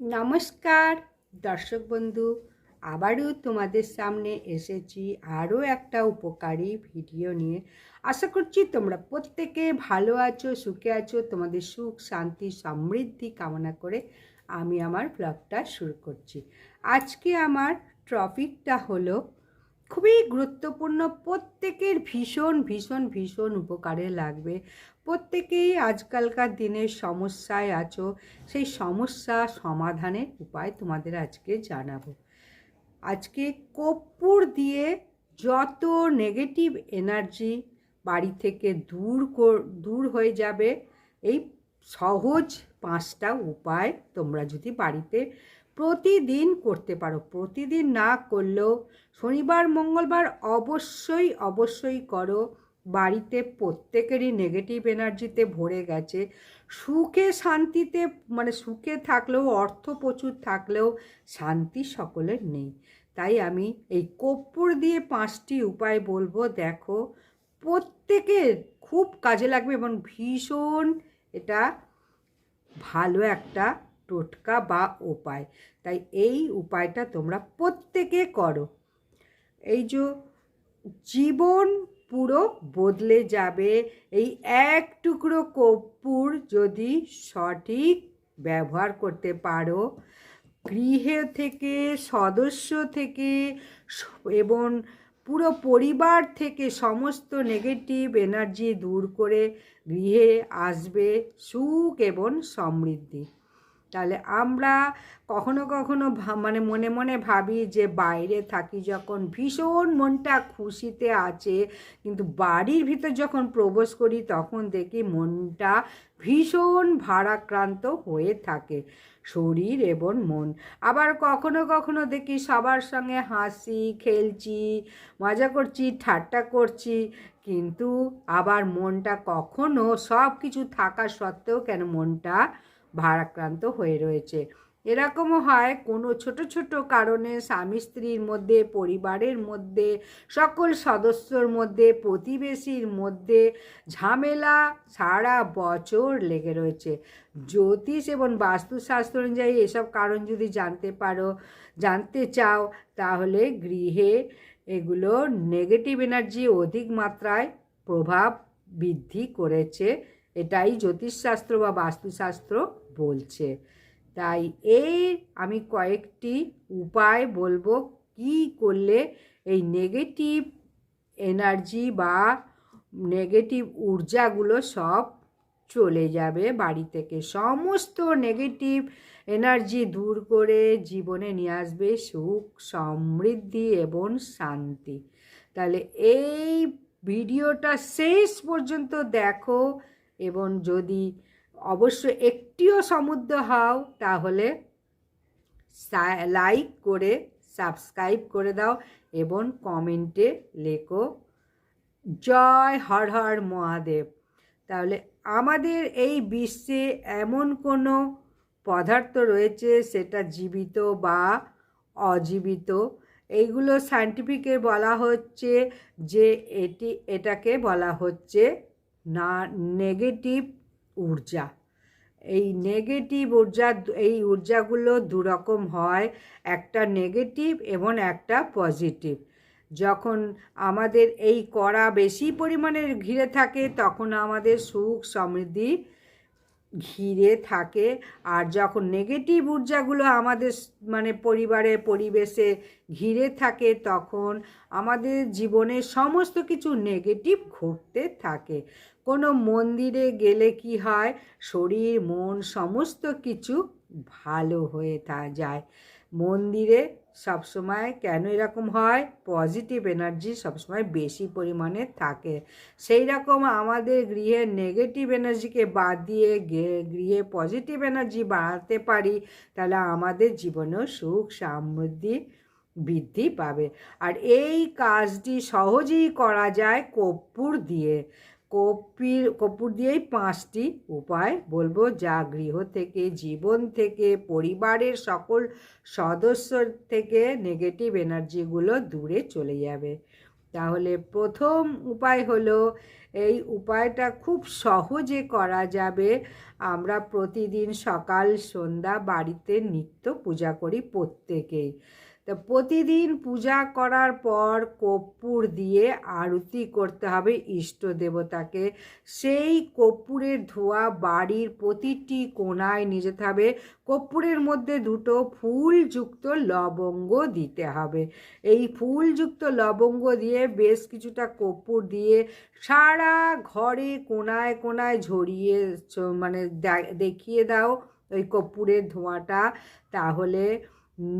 নমস্কার, দর্শক বন্ধু, আবারও তোমাদের সামনে এসেছি আরও একটা উপকারী ভিডিও নিয়ে। আশা করছি তোমরা প্রত্যেকে ভালো আছো, সুখে আছো, তোমাদের সুখ, শান্তি, সমৃদ্ধি কামনা করে আমি আমার ব্লগটা শুরু করছি। আজকে আমার টপিকটা হলো খুবই গুরুত্বপূর্ণ, প্রত্যেকের ভীষণ ভীষণ ভীষণ উপকারে লাগবে। প্রত্যেকেই আজকালকার দিনের সমস্যায় আছো, সেই সমস্যা সমাধানের উপায় তোমাদের আজকে জানাব। আজকে কর্পূর দিয়ে যত নেগেটিভ এনার্জি বাড়ি থেকে দূর দূর হয়ে যাবে, এই সহজ পাঁচটা উপায় তোমরা যদি বাড়িতে প্রতিদিন করতে পারো, প্রতিদিন না করলেও শনিবার, মঙ্গলবার অবশ্যই অবশ্যই করো। বাড়িতে প্রত্যেকেরই নেগেটিভ এনার্জিতে ভরে গেছে। সুখে শান্তিতে মানে সুখে থাকলেও, অর্থ প্রচুর থাকলেও শান্তি সকলের নেই। তাই আমি এই কর্পূর দিয়ে পাঁচটি উপায় বলব। দেখো প্রত্যেকের খুব কাজে লাগবে এবং ভীষণ এটা ভালো একটা টোটকা বা উপায়। তাই এই উপায়টা তোমরা প্রত্যেকে করো। এই যে জীবন পুরো বদলে যাবে। এই এক টুকরো কর্পূর যদি সঠিক ব্যবহার করতে পারো, গৃহে থেকে, সদস্য থেকে এবং পুরো পরিবার থেকে সমস্ত নেগেটিভ এনার্জি দূর করে গৃহে আসবে সুখ এবং সমৃদ্ধি। তাহলে আমরা কখনো কখনো মানে মনে মনে ভাবি যে বাইরে থাকি যখন ভীষণ মনটা খুশিতে আছে, কিন্তু বাড়ির ভিতর যখন প্রবেশ করি তখন দেখি মনটা ভীষণ ভারাক্রান্ত হয়ে থাকে। শরীর এবং মন। আবার কখনো কখনো দেখি সবার সঙ্গে হাসি, খেলছি, মজা করছি, ঠাট্টা করছি, কিন্তু আবার মনটা কখনো সব কিছু থাকা সত্ত্বেও কেন মনটা ভারাক্রান্ত হয়ে রয়েছে। এরকমও হয় কোনো ছোট ছোট কারণে স্বামী স্ত্রীর মধ্যে, পরিবারের মধ্যে, সকল সদস্যর মধ্যে, প্রতিবেশীর মধ্যে ঝামেলা সারা বছর লেগে রয়েছে। জ্যোতিষ এবং বাস্তুশাস্ত্র অনুযায়ী এসব কারণ যদি জানতে পারো, জানতে চাও, তাহলে গৃহে এগুলো নেগেটিভ এনার্জি অধিক মাত্রায় প্রভাব বৃদ্ধি করেছে। এটাই জ্যোতিষশাস্ত্র বা বাস্তুশাস্ত্র বলছে। তাই এই আমি কয়েকটি উপায় বলব কি করলে এই নেগেটিভ এনার্জি বা নেগেটিভ ঊর্জাগুলো সব চলে যাবে বাড়ি থেকে। সমস্ত নেগেটিভ এনার্জি দূর করে জীবনে নিয়ে আসবে সুখ, সমৃদ্ধি এবং শান্তি। তাহলে এই ভিডিওটা শেষ পর্যন্ত দেখো এবং যদি অবশ্য একটিও সমুদ্র হও, তাহলে লাইক করে সাবস্ক্রাইব করে দাও এবং কমেন্টে লেখো, জয় হর হর মহাদেব। তাহলে আমাদের এই বিশ্বে এমন কোনো পদার্থ রয়েছে সেটা জীবিত বা অজীবিত। এইগুলো সায়েন্টিফিকে বলা হচ্ছে যে এটি, এটাকে বলা হচ্ছে না নেগেটিভ ঊর্জা। এই নেগেটিভ ঊর্জা এই ঊর্জাগুলো দুরকম হয় একটা নেগেটিভ এবং একটা পজিটিভ যখন আমাদের এই কড়া বেশি পরিমাণে ঘিরে থাকে, তখন আমাদের সুখ সমৃদ্ধি ঘিরে থাকে আর যখন নেগেটিভ ঊর্জাগুলো আমাদের মানে পরিবারে, পরিবেশে ঘিরে থাকে তখন আমাদের জীবনে সমস্ত কিছু নেগেটিভ ঘটতে থাকে। কোনো মন্দিরে গেলে কি হয়? শরীর, মন সমস্ত কিছু ভালো হয়ে যায়। মন্দিরে সবসময় কেন এরকম হয়? পজিটিভ এনার্জি সবসময় বেশি পরিমাণে থাকে। সেই রকম আমাদের গৃহে নেগেটিভ এনার্জিকে বাদ দিয়ে গৃহে পজিটিভ এনার্জি বাড়াতে পারি, তাহলে আমাদের জীবনেও সুখ, সমৃদ্ধি বৃদ্ধি পাবে। আর এই কাজটি সহজেই করা যায় কর্পূর দিয়ে। কপির কর্পূর দিয়েই পাঁচটি উপায় বলব। যা গৃহ থেকে, জীবন থেকে, পরিবারের সকল সদস্যর থেকে নেগেটিভ এনার্জিগুলো দূরে চলে যাবে। তাহলে প্রথম উপায় হলো, এই উপায়টা খুব সহজে করা যাবে। আমরা প্রতিদিন সকাল, সন্ধ্যা বাড়িতে নিত্য পূজা করি প্রত্যেকেই। তো প্রতিদিন পূজা করার পর কর্পূর দিয়ে আরতি করতে হবে ইষ্ট দেবতাকে। সেই কর্পূরের ধোয়া বাড়ির প্রতিটি কোণায় নিয়ে যেতে হবে। কর্পূরের মধ্যে দুটো ফুলযুক্ত লবঙ্গ দিতে হবে। এই ফুলযুক্ত লবঙ্গ দিয়ে বেশ কিছুটা কর্পূর দিয়ে সারা ঘরে কোণায় কোণায় ঝরিয়ে মানে দেখিয়ে দাও ওই কর্পূরের ধোঁয়াটা। তাহলে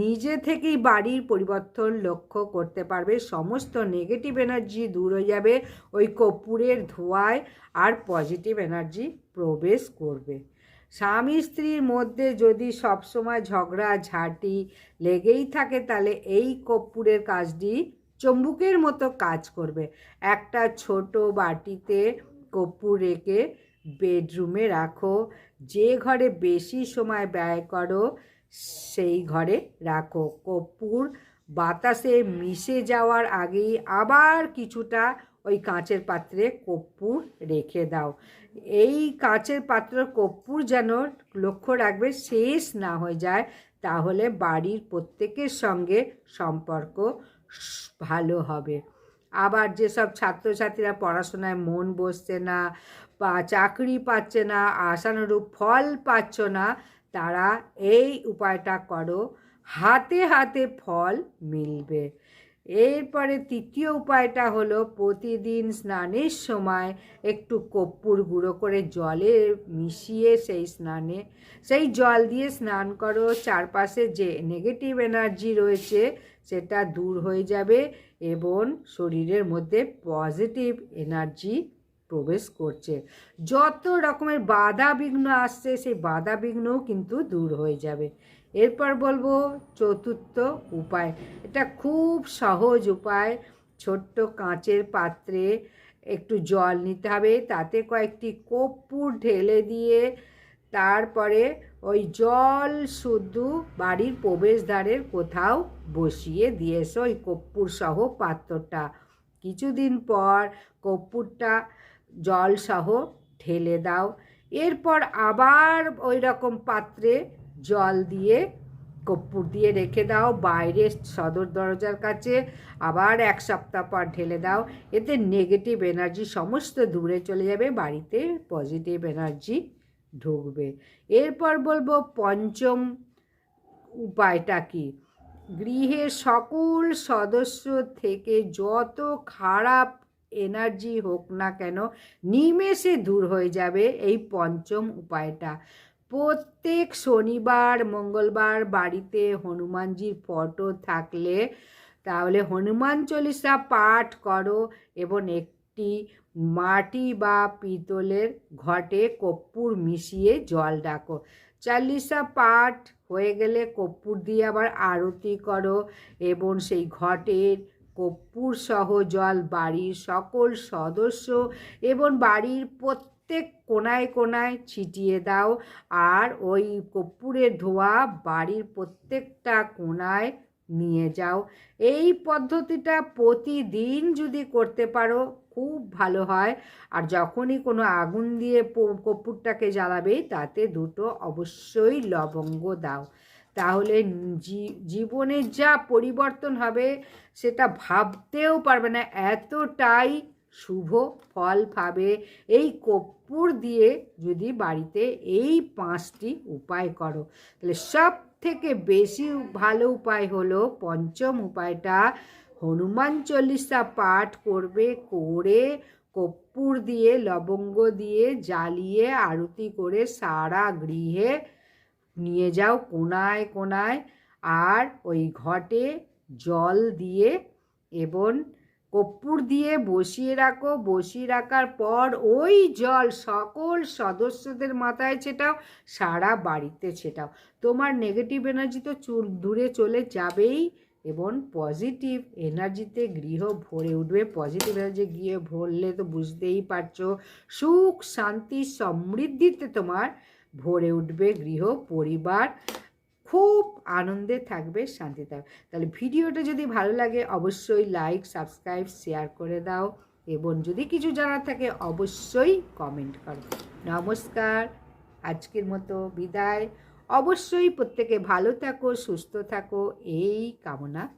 নিজে থেকেই বাড়ির পরিবর্তন লক্ষ্য করতে পারবে, সমস্ত নেগেটিভ এনার্জি দূর হয়ে যাবে, ওই কর্পূরের ধোঁয়ায় আর পজিটিভ এনার্জি প্রবেশ করবে। স্বামী স্ত্রীর মধ্যে যদি সবসময় ঝগড়া, ঝাঁটি লেগেই থাকে, তাহলে এই কর্পূরের কাজটি চম্বুকের মতো কাজ করবে। একটা ছোট বাটিতে কর্পূর রেখে বেডরুমে রাখো, যে ঘরে বেশি সময় ব্যয় করো সেই ঘরে রাখো। কর্পূর বাতাসে মিশে যাওয়ার আগেই আবার কিছুটা ওই কাঁচের পাত্রে কর্পূর রেখে দাও। এই কাঁচের পাত্র কর্পূর যেন লক্ষ্য রাখবে শেষ না হয়ে যায়, তাহলে বাড়ির প্রত্যেকের সঙ্গে সম্পর্ক ভালো হবে। আবার যেসব ছাত্রছাত্রীরা পড়াশোনায় মন বসছে না বা চাকরি পাচ্ছে না, আশানুরূপ ফল পাচ্ছ না তারা এই উপায়টা করো, হাতে হাতে ফল মিলবে। এরপরে তৃতীয় উপায়টা হলো প্রতিদিন স্নানের সময় একটু কর্পূর গুঁড়ো করে জলে মিশিয়ে সেই স্নানে, সেই জল দিয়ে স্নান করো। চারপাশে যে নেগেটিভ এনার্জি রয়েছে সেটা দূর হয়ে যাবে এবং শরীরের মধ্যে পজিটিভ এনার্জি প্রবেশ করছে। যত রকমের বাধা বিঘ্ন আসছে, সেই বাধা বিঘ্নও কিন্তু দূর হয়ে যাবে। এরপর বলব চতুর্থ উপায়। এটা খুব সহজ উপায়। ছোট্ট কাঁচের পাত্রে একটু জল নিতে হবে, তাতে কয়েকটি কর্পূর ঢেলে দিয়ে তারপরে ওই জল শুদ্ধ বাড়ির প্রবেশদ্বারের কোথাও বসিয়ে দিয়ে এসো ওই কর্পূর সহ পাত্রটা। কিছুদিন পর কর্পূরটা জল সহ ঢেলে দাও। এরপর আবার ওই রকম পাত্রে জল দিয়ে কর্পূর দিয়ে রেখে দাও, বাইরে সদর দরজার কাছে। আবার এক সপ্তাহ পর ঢেলে দাও। এতে নেগেটিভ এনার্জি সমস্ত দূরে চলে যাবে, বাড়িতে পজিটিভ এনার্জি ঢুকবে। এরপর বলব পঞ্চম উপায়টা কি? গৃহের সকল সদস্য থেকে যত খারাপ এনার্জি হোক না কেন, নিমেষে দূর হয়ে যাবে এই পঞ্চম উপায়টা। প্রত্যেক শনিবার, মঙ্গলবার বাড়িতে হনুমানজির ফটো থাকলে তাহলে হনুমান চল্লিশা পাঠ করো এবং একটি মাটি বা পিতলের ঘটে কর্পূর মিশিয়ে জল ডাকো। চাল্লিশা পাঠ হয়ে গেলে কর্পূর দিয়ে আবার আরতি করো এবং সেই ঘটের কর্পূর সহ জল বাড়ির সকল সদস্য এবং বাড়ির প্রত্যেক কোনায় কোনায় ছিটিয়ে দাও। আর ওই কর্পূরের ধোঁয়া বাড়ির প্রত্যেকটা কোনায় নিয়ে যাও। এই পদ্ধতিটা প্রতিদিন যদি করতে পারো, খুব ভালো হয়। আর যখনই কোনো আগুন দিয়ে কর্পূরটাকে জ্বালাবে, তাতে দুটো অবশ্যই লবঙ্গ দাও। তাহলে জীবনে যা পরিবর্তন হবে সেটা ভাবতেও পারবে না, এতটাই শুভ ফল পাবে। এই কর্পূর দিয়ে যদি বাড়িতে এই পাঁচটি উপায় করো, তাহলে সব থেকে বেশি ভালো উপায় হলো পঞ্চম উপায়টা, হনুমান চল্লিশা পাঠ করবে, করে কর্পূর দিয়ে, লবঙ্গ দিয়ে জ্বালিয়ে, আরতি করে সারা গৃহে নিয়ে যাও কোনায় কোনায় আর ওই ঘটে জল দিয়ে এবং কর্পূর দিয়ে বসিয়ে রাখো। বসিয়ে রাখার পর ওই জল সকল সদস্যদের মাথায় ছেটাও, সারা বাড়িতে ছেটাও। তোমার নেগেটিভ এনার্জি তো চুল দূরে চলে যাবেই এবং পজিটিভ এনার্জিতে গৃহ ভরে উঠবে। পজিটিভ এনার্জি গৃহ ভরলে তো বুঝতেই পারছ। সুখ, শান্তি, সমৃদ্ধিতে তোমার ভরে উঠবে, গৃহ, পরিবার, খুব আনন্দে থাকবে, শান্তি থাকবে। তাহলে ভিডিওটা যদি ভালো লাগে, অবশ্যই লাইক সাবস্ক্রাইব শেয়ার করে দাও। এবং যদি কিছু জানার থাকে, অবশ্যই কমেন্ট করো। নমস্কার, আজকের মতো বিদায়। অবশ্যই প্রত্যেকে ভালো থাকো, সুস্থ থাকো, এই কামনা।